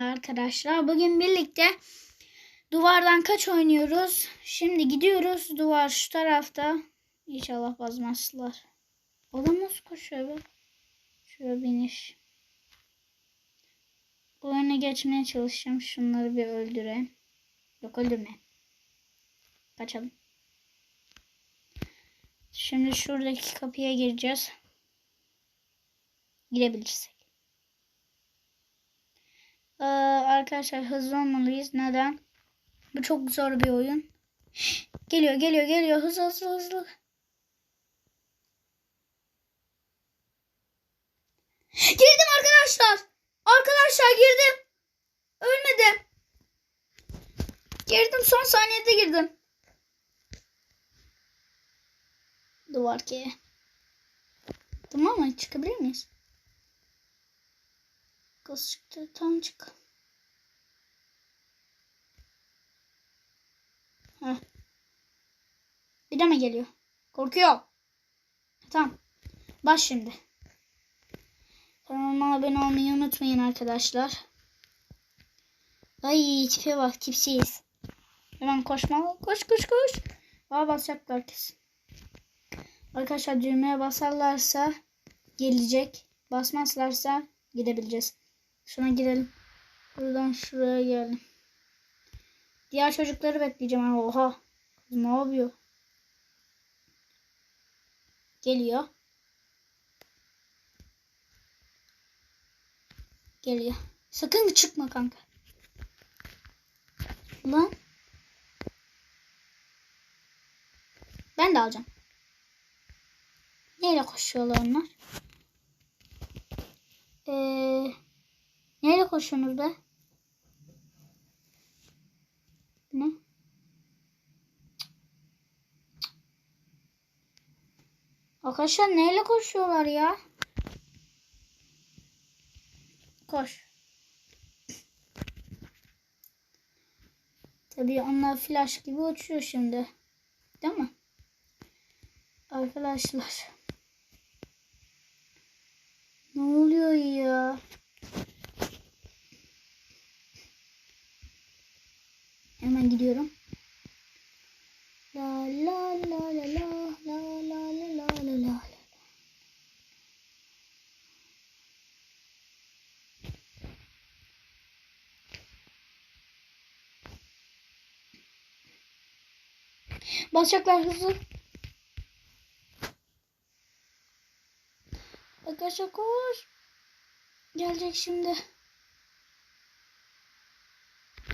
Arkadaşlar bugün birlikte duvardan kaç oynuyoruz. Şimdi gidiyoruz. Duvar şu tarafta. İnşallah bazmazlar. Adam nasıl koşuyor be? Şuraya biniş. Bu öne geçmeye çalışacağım. Şunları bir öldüreyim. Yok öldürme. Kaçalım. Şimdi şuradaki kapıya gireceğiz. Girebilirsek. Ee, arkadaşlar hızlı olmalıyız. Neden? Bu çok zor bir oyun. Geliyor geliyor geliyor. Hızlı hızlı hızlı. Girdim arkadaşlar. Arkadaşlar girdim. Ölmedim. Girdim son saniyede girdim. Duvar ki. Tamam mı? Çıkabilir miyiz? Kız çıktı. Tam çık. Heh. Bir de mi geliyor? Korkuyor. Tamam. Baş şimdi. Kanalıma abone olmayı unutmayın arkadaşlar. Ay tipe bak tipsiyiz. Hemen koşma. Koş koş koş. Aa basacaklar kesin. Arkadaşlar düğmeye basarlarsa gelecek. Basmazlarsa gidebileceğiz. Şuna girelim. Buradan şuraya geldim. Diğer çocukları bekleyeceğim. Oha. Ne yapıyor? Geliyor. Geliyor. Sakın çıkma kanka. Lan. Ben de alacağım. Neyle koşuyorlar onlar? Ee, neyle koşuyorsunuz be? Ne? Arkadaşlar neyle koşuyorlar ya? Koş. Tabii onlar flash gibi uçuyor şimdi. Değil mi? Arkadaşlar. Ne oluyor ya? Hemen gidiyorum. La la la la la la la la la la la. Basacaklar hızlı. Arkadaşlar koş. Gelecek şimdi.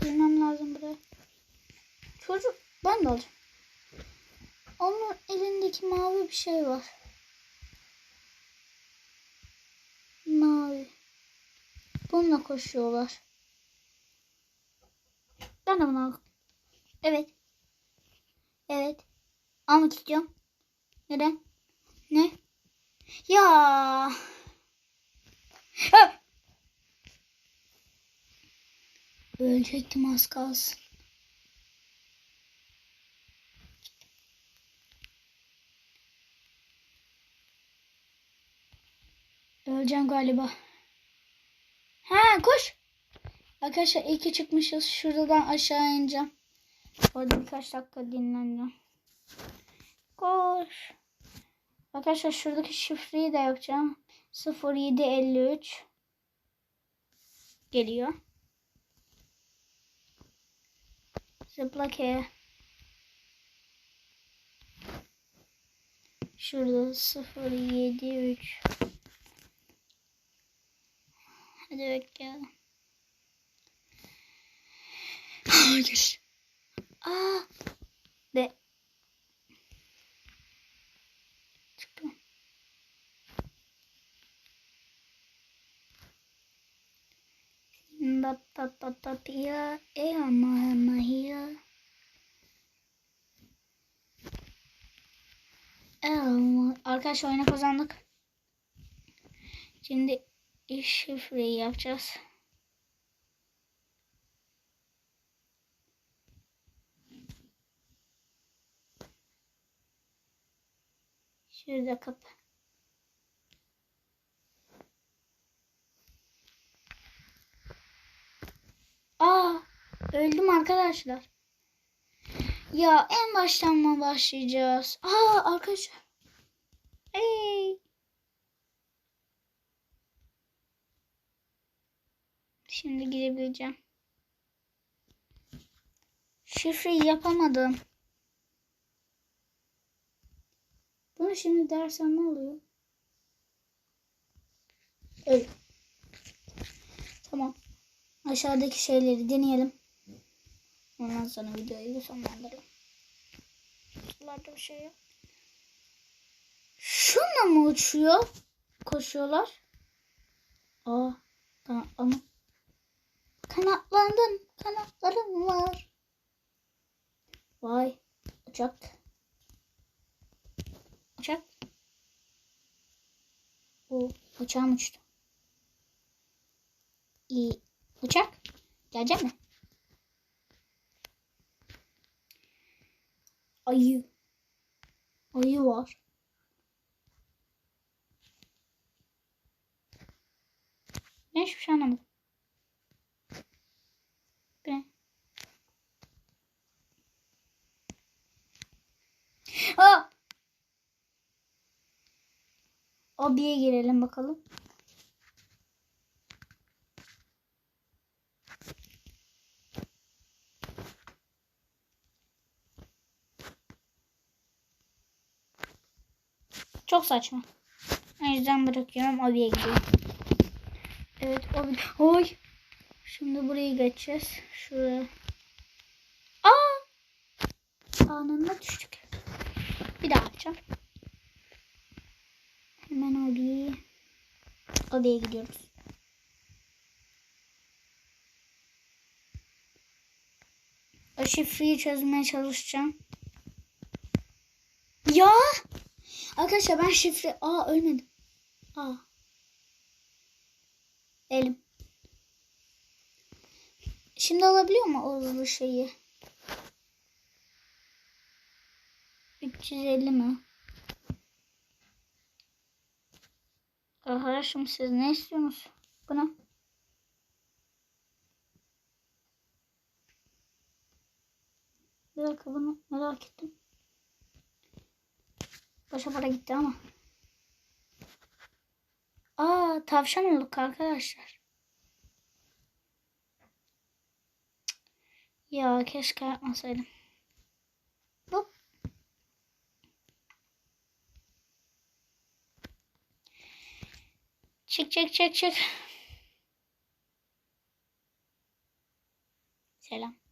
Girmem lazım buraya. Çocuk ben de alacağım. Onun elindeki mavi bir şey var. Mavi. Bununla koşuyorlar. Ben de bunu aldım. Evet. Evet. Almak istiyorum. Neden? Ne? Ya. Ha! Ölecektim az kalsın. Öleceğim galiba. Ha koş. Arkadaşlar iyi ki çıkmışız. Şuradan aşağı ineceğim. Orada birkaç dakika dinleneceğim. Koş. Arkadaşlar şuradaki şifreyi de yapacağım. 0753 geliyor. Zıpla ki. Şurada 073 Hadi bekleyelim. Hayır. Aa. De. up up up here. E ama ama here. Um, arkadaşlar oyuna kazandık. Şimdi iş şifreyi yapacağız. Şurada kapı. Öldüm arkadaşlar. Ya en baştan mı başlayacağız? Aa arkadaşlar. Hey. Şimdi girebileceğim. Şifreyi yapamadım. Bunu şimdi dersem ne oluyor? Öyle. Tamam. Aşağıdaki şeyleri deneyelim. Ondan sonra videoyu sonlandıralım. Şuralarda bir şey yok. Şununla mı uçuyor? Koşuyorlar. Aa, tamam ama kanatlandın. Kanatlarım var. Vay. Uçak. Uçak. O uçağım uçtu. İyi. Uçak. Gelecek mi? Ayı. Ayı var. Ben hiçbir şey anlamadım. Bu ne? Aa! Abiye girelim bakalım. Çok saçma. O yüzden bırakıyorum. Abiye gidiyorum. Evet. Abi. Oy. Şimdi burayı geçeceğiz. Şuraya. Aa! Anında düştük. Bir daha açacağım. Hemen abiye. Abiye gidiyoruz. O şifreyi çözmeye çalışacağım. Ya! Arkadaşlar ben şifre... Aa ölmedim. Aa. Elim. Şimdi alabiliyor mu o şeyi? 350 mi? Arkadaşım siz ne istiyorsunuz? Buna. Bir dakika bunu merak ettim. Başa para gitti ama. Aa tavşan olduk arkadaşlar. Ya keşke yapmasaydım. Bu. Çık çık çık çık. Selam.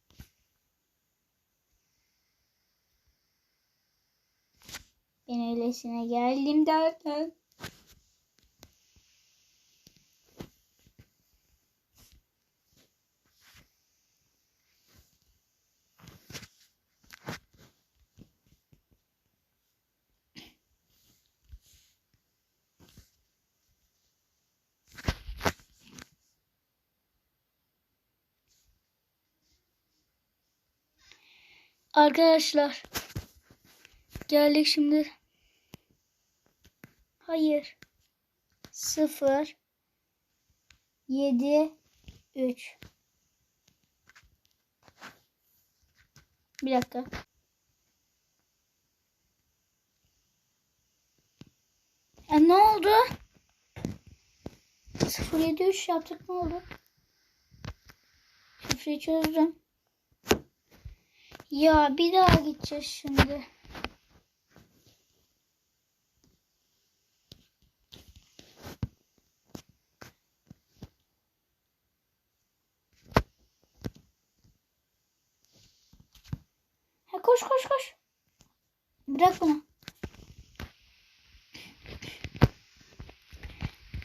Ben öylesine geldim derken. Arkadaşlar geldik şimdi. Hayır. 0 7 3 Bir dakika. E ne oldu? 0 7 3 yaptık ne oldu? Şifreyi çözdüm. Ya bir daha gideceğiz şimdi. Ha, koş koş koş. Bırak bunu.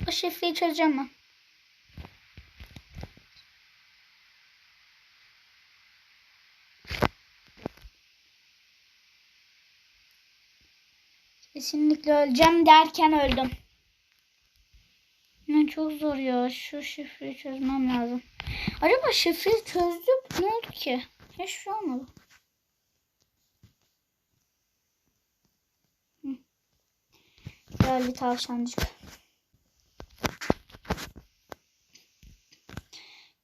O şifreyi çözeceğim ben. Kesinlikle öleceğim derken öldüm. Ne çok zor ya. Şu şifreyi çözmem lazım. Acaba şifreyi çözdük ne oldu ki? Hiçbir şey olmadı. Geldi tavşancık.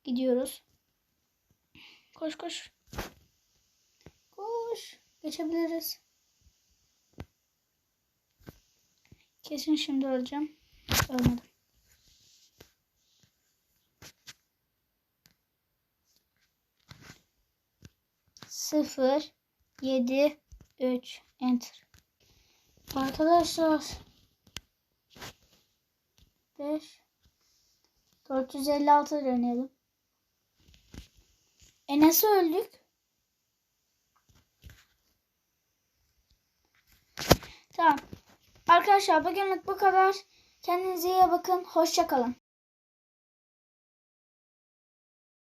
Gidiyoruz. Koş koş. Koş. Geçebiliriz. Kesin şimdi öleceğim. Ölmedim. Sıfır, yedi, üç, enter. Arkadaşlar. Beş, 456 deneyelim. E nasıl öldük? Tamam. Arkadaşlar bugünlük bu kadar. Kendinize iyi bakın. Hoşça kalın.